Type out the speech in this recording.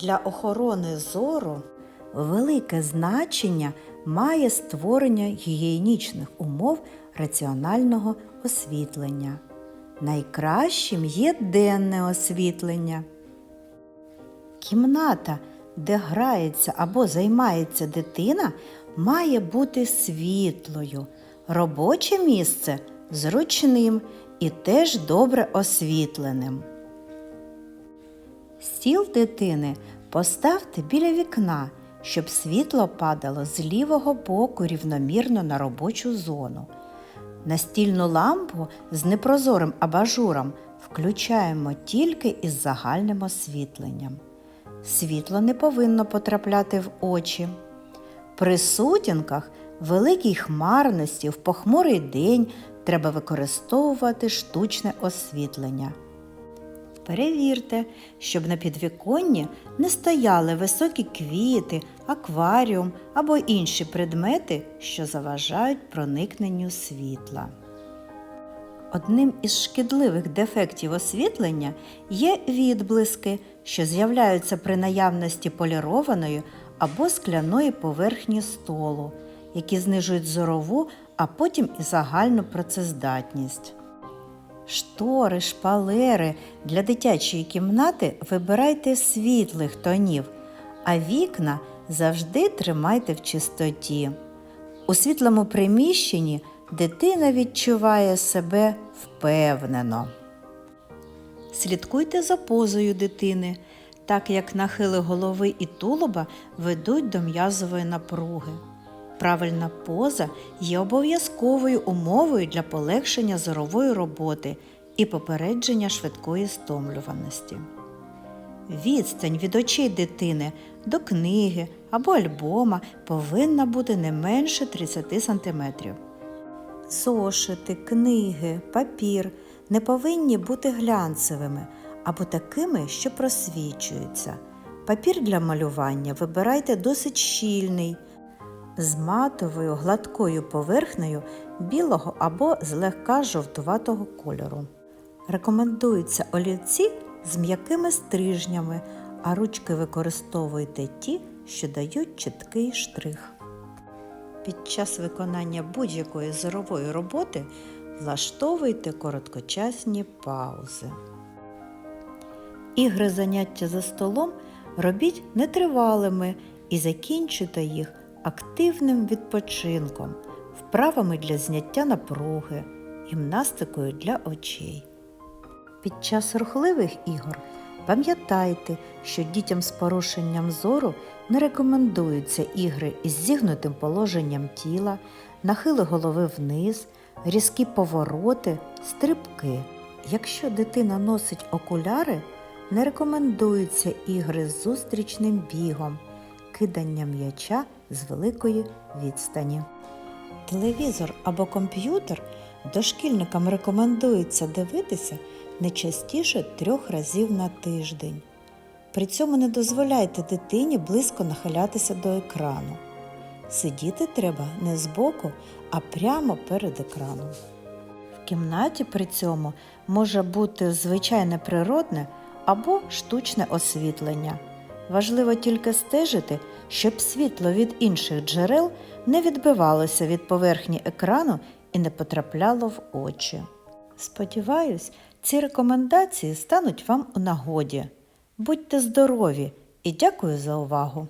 Для охорони зору велике значення має створення гігієнічних умов раціонального освітлення. Найкращим є денне освітлення. Кімната, де грається або займається дитина, має бути світлою. Робоче місце зручним і теж добре освітленим. Стіл дитини поставте біля вікна, щоб світло падало з лівого боку рівномірно на робочу зону. Настільну лампу з непрозорим абажуром включаємо тільки із загальним освітленням. Світло не повинно потрапляти в очі. При сутінках великій хмарності в похмурий день треба використовувати штучне освітлення. Перевірте, щоб на підвіконні не стояли високі квіти, акваріум або інші предмети, що заважають проникненню світла. Одним із шкідливих дефектів освітлення є відблиски, що з'являються при наявності полірованої або скляної поверхні столу, які знижують зорову, а потім і загальну працездатність. Штори, шпалери для дитячої кімнати вибирайте світлих тонів, а вікна завжди тримайте в чистоті. У світлому приміщенні дитина відчуває себе впевнено. Слідкуйте за позою дитини, так як нахили голови і тулуба ведуть до м'язової напруги. Правильна поза є обов'язковою умовою для полегшення зорової роботи і попередження швидкої стомлюваності. Відстань від очей дитини до книги або альбома повинна бути не менше 30 см. Зошити, книги, папір не повинні бути глянцевими або такими, що просвічуються. Папір для малювання вибирайте досить щільний з матовою гладкою поверхнею білого або злегка жовтуватого кольору. Рекомендуються олівці з м'якими стрижнями, а ручки використовуйте ті, що дають чіткий штрих. Під час виконання будь-якої зорової роботи влаштовуйте короткочасні паузи. Ігри заняття за столом робіть нетривалими і закінчуйте їх активним відпочинком, вправами для зняття напруги, гімнастикою для очей. Під час рухливих ігор пам'ятайте, що дітям з порушенням зору не рекомендуються ігри із зігнутим положенням тіла, нахили голови вниз, різкі повороти, стрибки. Якщо дитина носить окуляри, не рекомендуються ігри з зустрічним бігом, кидання м'яча з великої відстані. Телевізор або комп'ютер дошкільникам рекомендується дивитися не частіше трьох разів на тиждень. При цьому не дозволяйте дитині близько нахилятися до екрану. Сидіти треба не збоку, а прямо перед екраном. В кімнаті при цьому може бути звичайне природне або штучне освітлення. Важливо тільки стежити, щоб світло від інших джерел не відбивалося від поверхні екрану і не потрапляло в очі. Сподіваюсь, ці рекомендації стануть вам у нагоді. Будьте здорові і дякую за увагу!